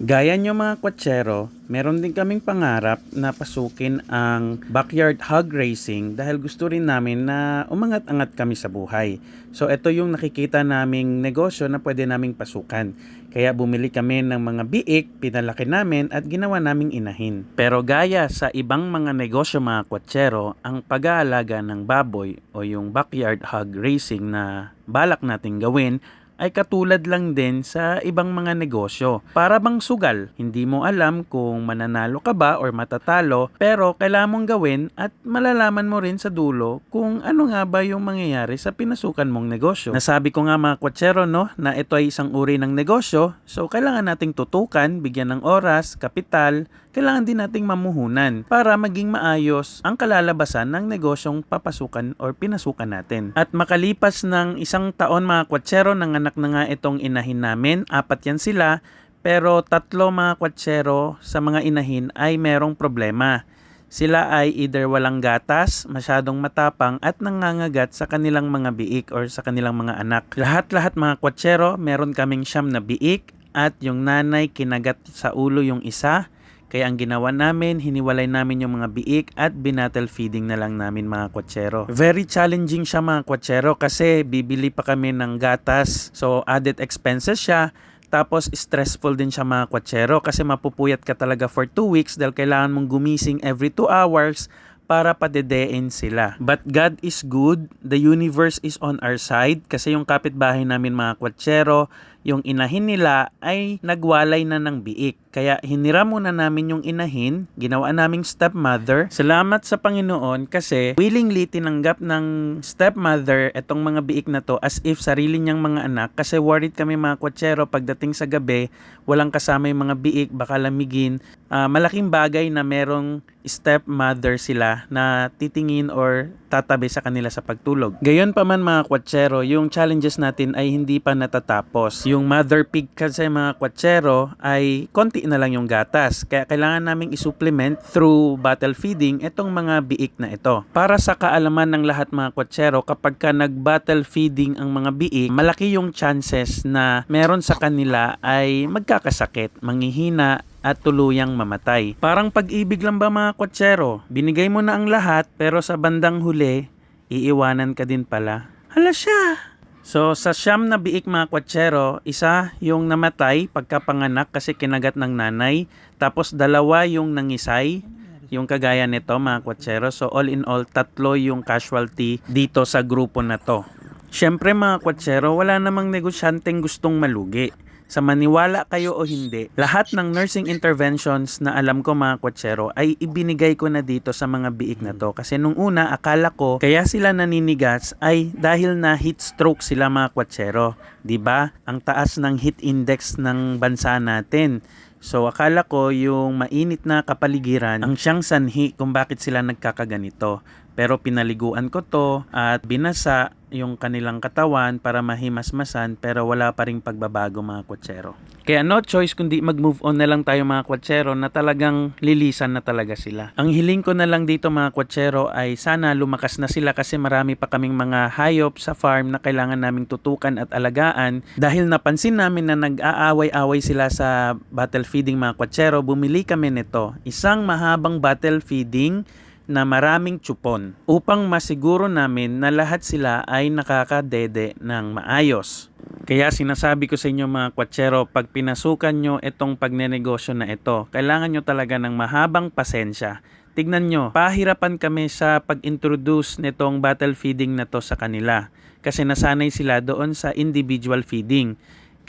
Gaya nyo mga kwatsero, meron din kaming pangarap na pasukin ang backyard hog racing dahil gusto rin namin na umangat-angat kami sa buhay. So ito yung nakikita naming negosyo na pwede naming pasukan. Kaya bumili kami ng mga biik, pinalaki namin at ginawa naming inahin. Pero gaya sa ibang mga negosyo mga kwatsero, ang pag-aalaga ng baboy o yung backyard hog racing na balak nating gawin ay katulad lang din sa ibang mga negosyo. Para bang sugal, hindi mo alam kung mananalo ka ba or matatalo, pero kailangan mong gawin at malalaman mo rin sa dulo kung ano nga ba yung mangyayari sa pinasukan mong negosyo. Nasabi ko nga mga kwatsero no, na ito ay isang uri ng negosyo, so kailangan nating tutukan, bigyan ng oras, kapital, kailangan din nating mamuhunan para maging maayos ang kalalabasan ng negosyong papasukan or pinasukan natin. At makalipas ng isang taon mga kwatsero, nanganak na nga itong inahin namin, apat yan sila, pero tatlo mga kwatsero sa mga inahin ay merong problema. Sila ay either walang gatas, masyadong matapang at nangangagat sa kanilang mga biik or sa kanilang mga anak. Lahat-lahat mga kwatsero, meron kaming siyam na biik at yung nanay kinagat sa ulo yung isa. Kaya ang ginawa namin, hiniwalay namin yung mga biik at binatel feeding na lang namin mga kwatsero. Very challenging siya mga kwatsero kasi bibili pa kami ng gatas. So added expenses siya. Tapos stressful din siya mga kwatsero kasi mapupuyat ka talaga for 2 weeks dahil kailangan mong gumising every 2 hours para padedein sila. But God is good, the universe is on our side kasi yung kapitbahay namin mga kwatsero, yung inahin nila ay nagwalay na ng biik. Kaya hiniram muna namin yung inahin, ginawa naming stepmother. Salamat sa Panginoon kasi willingly tinanggap ng stepmother itong mga biik na to as if sarili niyang mga anak kasi worried kami mga kwatsero pagdating sa gabi, walang kasama yung mga biik, baka lamigin. Ah, malaking bagay na merong stepmother sila na titingin or tatabi sa kanila sa pagtulog. Gayon pa man mga kwatsero, yung challenges natin ay hindi pa natatapos. Yung mother pig kasi mga kwatsero ay konti na lang yung gatas. Kaya kailangan naming isupplement through bottle feeding itong mga biik na ito. Para sa kaalaman ng lahat mga kwatsero, kapag ka nag-bottle feeding ang mga biik, malaki yung chances na meron sa kanila ay magkakasakit, manghihina, at tuluyang mamatay. Parang pag-ibig lang ba mga kwatsero? Binigay mo na ang lahat pero sa bandang huli, iiwanan ka din pala. Hala siya! So sa siyam na biik mga kwatsero, isa yung namatay pagkapanganak kasi kinagat ng nanay. Tapos dalawa yung nangisay, yung kagaya nito mga kwatsero. So all in all, tatlo yung casualty dito sa grupo na to. Siyempre mga kwatsero, wala namang negosyanteng gustong malugi. Sa maniwala kayo o hindi, lahat ng nursing interventions na alam ko mga kwatsero ay ibinigay ko na dito sa mga biik na to. Kasi nung una, akala ko kaya sila naninigas ay dahil na heat stroke sila mga kwatsero. 'Di ba? Ang taas ng heat index ng bansa natin. So akala ko yung mainit na kapaligiran ang siyang sanhi kung bakit sila nagkakaganito. Pero pinaliguan ko to at binasa yung kanilang katawan para mahimasmasan pero wala pa ring pagbabago mga kwatsero. Kaya no choice kundi mag-move on na lang tayo mga kwatsero na talagang lilisan na talaga sila. Ang hiling ko na lang dito mga kwatsero ay sana lumakas na sila kasi marami pa kaming mga hayop sa farm na kailangan naming tutukan at alagaan. Dahil napansin namin na nag-aaway-away sila sa battle feeding mga kwatsero, bumili kami nito. Isang mahabang battle feeding na maraming chupon upang masiguro namin na lahat sila ay nakakadede ng maayos. Kaya sinasabi ko sa inyo mga kwatsero, pag pinasukan nyo itong pagnenegosyo na ito, kailangan nyo talaga ng mahabang pasensya. Tignan nyo, pahirapan kami sa pag-introduce nitong battle feeding na to sa kanila. Kasi nasanay sila doon sa individual feeding.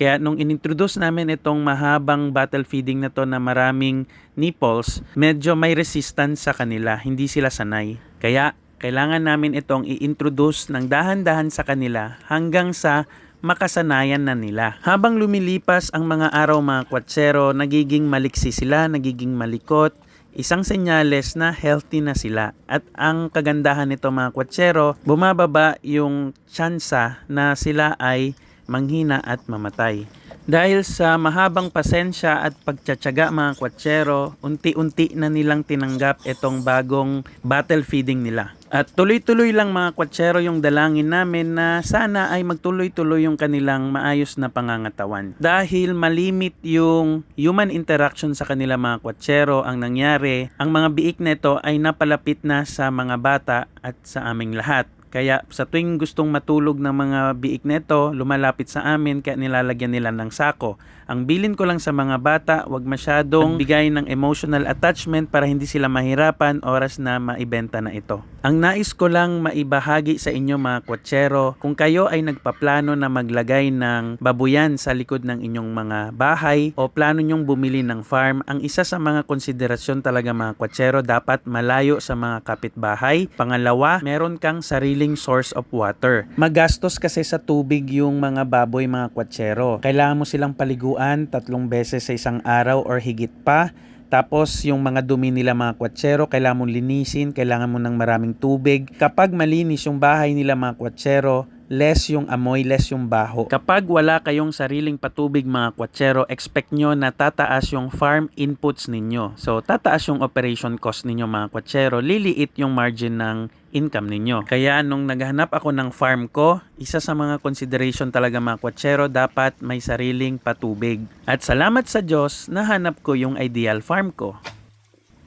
Kaya nung inintroduce namin itong mahabang battle feeding na to na maraming nipples, medyo may resistance sa kanila, hindi sila sanay. Kaya kailangan namin itong i-introduce ng dahan-dahan sa kanila hanggang sa makasanayan na nila. Habang lumilipas ang mga araw mga kwatsero, nagiging maliksi sila, nagiging malikot, isang senyales na healthy na sila. At ang kagandahan nito mga kwatsero, bumababa yung tsansa na sila ay manghina at mamatay. Dahil sa mahabang pasensya at pagtsatsaga mga kwatsero, unti-unti na nilang tinanggap itong bagong battle feeding nila. At tuloy-tuloy lang mga kwatsero yung dalangin namin na sana ay magtuloy-tuloy yung kanilang maayos na pangangatawan. Dahil malimit yung human interaction sa kanila mga kwatsero ang nangyari, ang mga biik nito ay napalapit na sa mga bata at sa aming lahat. Kaya sa tuwing gustong matulog ng mga biik neto, lumalapit sa amin kaya nilalagyan nila ng sako. Ang bilin ko lang sa mga bata, wag masyadong bigay ng emotional attachment para hindi sila mahirapan oras na maibenta na ito. Ang nais ko lang maibahagi sa inyo mga kwatsero, kung kayo ay nagpaplano na maglagay ng babuyan sa likod ng inyong mga bahay o plano nyong bumili ng farm, ang isa sa mga konsiderasyon talaga mga kwatsero dapat malayo sa mga kapitbahay. Pangalawa, meron kang sariling source of water. Magastos kasi sa tubig yung mga baboy mga kwatsero. Kailangan mo silang paliguan tatlong beses sa isang araw or higit pa. Tapos yung mga dumi nila mga kwatsero, kailangan mong linisin, kailangan mo ng maraming tubig. Kapag malinis yung bahay nila mga kwatsero, less yung amoy, less yung baho. Kapag wala kayong sariling patubig mga kwatsero, expect nyo na tataas yung farm inputs ninyo. So tataas yung operation cost ninyo mga kwatsero, liliit yung margin ng income ninyo. Kaya nung naghanap ako ng farm ko, isa sa mga consideration talaga mga kwatsero, dapat may sariling patubig. At salamat sa Diyos, nahanap ko yung ideal farm ko.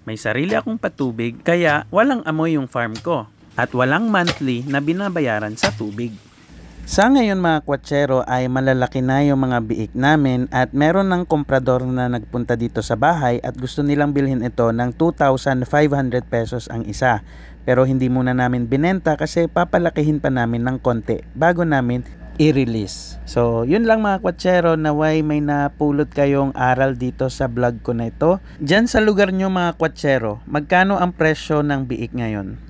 May sarili akong patubig, kaya walang amoy yung farm ko. At walang monthly na binabayaran sa tubig. Sa ngayon mga kwatsero ay malalaki na yung mga biik namin at meron ng komprador na nagpunta dito sa bahay at gusto nilang bilhin ito ng 2,500 pesos ang isa. Pero hindi muna namin binenta kasi papalakihin pa namin ng konti bago namin i-release. So, yun lang mga kwatsero, naway may napulot kayong aral dito sa vlog ko na ito. Diyan sa lugar nyo mga kwatsero, magkano ang presyo ng biik ngayon?